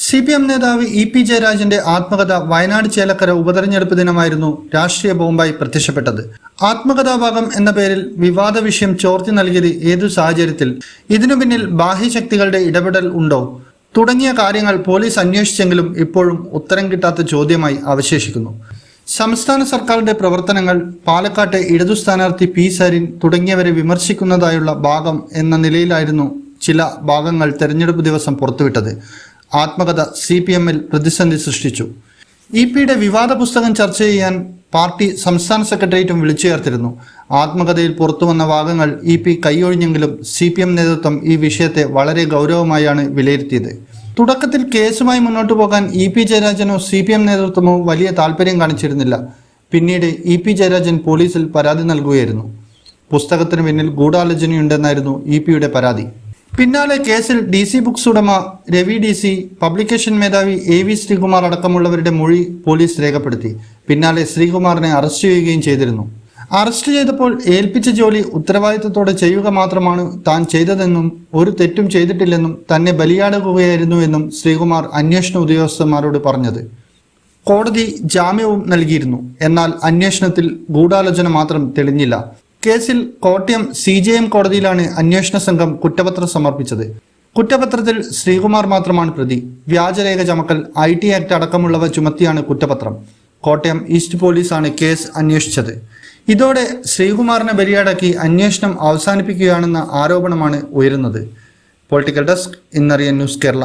C P M നേതാവ് E P ജയരാജന്റെ ആത്മകഥ വയനാട് ചേലക്കര ഉപതെരഞ്ഞെടുപ്പ് ദിനമായിരുന്നു രാഷ്ട്രീയ ബോംബായി പ്രത്യക്ഷപ്പെട്ടത്. ആത്മകഥാഭാഗം എന്ന പേരിൽ വിവാദ വിഷയം ചോർത്തി നൽകിയത് ഏതു സാഹചര്യത്തിൽ? ഇതിനു പിന്നിൽ ബാഹ്യശക്തികളുടെ ഇടപെടൽ ഉണ്ടോ? തുടങ്ങിയ കാര്യങ്ങൾ പോലീസ് അന്വേഷിച്ചെങ്കിലും ഇപ്പോഴും ഉത്തരം കിട്ടാത്ത ചോദ്യമായി അവശേഷിക്കുന്നു. സംസ്ഥാന സർക്കാരിന്റെ പ്രവർത്തനങ്ങൾ പാലക്കാട്ടെ ഇടതു സ്ഥാനാർത്ഥി പി സരിൻ തുടങ്ങിയവരെ വിമർശിക്കുന്നതായുള്ള ഭാഗം എന്ന നിലയിലായിരുന്നു ചില ഭാഗങ്ങൾ തെരഞ്ഞെടുപ്പ് ദിവസം പുറത്തുവിട്ടത്. ആത്മകഥ സി പി എമ്മിൽ പ്രതിസന്ധി സൃഷ്ടിച്ചു. ഇ പിയുടെ വിവാദ പുസ്തകം ചർച്ച ചെയ്യാൻ പാർട്ടി സംസ്ഥാന സെക്രട്ടേറിയറ്റും വിളിച്ചു ചേർത്തിരുന്നു ആത്മകഥയിൽ പുറത്തുവന്ന ഭാഗങ്ങൾ ഇ പി കൈയൊഴിഞ്ഞെങ്കിലും സി പി എം നേതൃത്വം ഈ വിഷയത്തെ വളരെ ഗൗരവമായാണ് വിലയിരുത്തിയത്. തുടക്കത്തിൽ കേസുമായി മുന്നോട്ടു പോകാൻ ഇ പി ജയരാജനോ സി പി എം നേതൃത്വമോ വലിയ താല്പര്യം കാണിച്ചിരുന്നില്ല. പിന്നീട് ഇ പി ജയരാജൻ പോലീസിൽ പരാതി നൽകുകയായിരുന്നു. പുസ്തകത്തിന് പിന്നിൽ ഗൂഢാലോചനയുണ്ടെന്നായിരുന്നു ഇ പിയുടെ പരാതി. പിന്നാലെ കേസിൽ ഡി സി ബുക്സ് ഉടമ രവി ഡി സി പബ്ലിക്കേഷൻ മേധാവി എ വി ശ്രീകുമാർ അടക്കമുള്ളവരുടെ മൊഴി പോലീസ് രേഖപ്പെടുത്തി. പിന്നാലെ ശ്രീകുമാറിനെ അറസ്റ്റ് ചെയ്യുകയും ചെയ്തിരുന്നു. അറസ്റ്റ് ചെയ്തപ്പോൾ ഏൽപ്പിച്ച ജോലി ഉത്തരവാദിത്തത്തോടെ ചെയ്യുക മാത്രമാണ് താൻ ചെയ്തതെന്നും ഒരു തെറ്റും ചെയ്തിട്ടില്ലെന്നും തന്നെ ബലിയാടുകയായിരുന്നു എന്നും ശ്രീകുമാർ അന്വേഷണ ഉദ്യോഗസ്ഥന്മാരോട് പറഞ്ഞത്. കോടതി ജാമ്യവും നൽകിയിരുന്നു. എന്നാൽ അന്വേഷണത്തിൽ ഗൂഢാലോചന മാത്രം തെളിഞ്ഞില്ല. കേസിൽ കോട്ടയം സി ജെ എം കോടതിയിലാണ് അന്വേഷണ സംഘം കുറ്റപത്രം സമർപ്പിച്ചത്. കുറ്റപത്രത്തിൽ ശ്രീകുമാർ മാത്രമാണ് പ്രതി. വ്യാജരേഖ ചമക്കൽ ഐ ടി ആക്ട് അടക്കമുള്ളവ ചുമത്തിയാണ് കുറ്റപത്രം. കോട്ടയം ഈസ്റ്റ് പോലീസാണ് കേസ് അന്വേഷിച്ചത്. ഇതോടെ ശ്രീകുമാറിനെ ബലിയാടാക്കി അന്വേഷണം അവസാനിപ്പിക്കുകയാണെന്ന ആരോപണമാണ് ഉയരുന്നത്. പൊളിറ്റിക്കൽ ഡെസ്ക് ഇന്നറിയ ന്യൂസ് കേരള.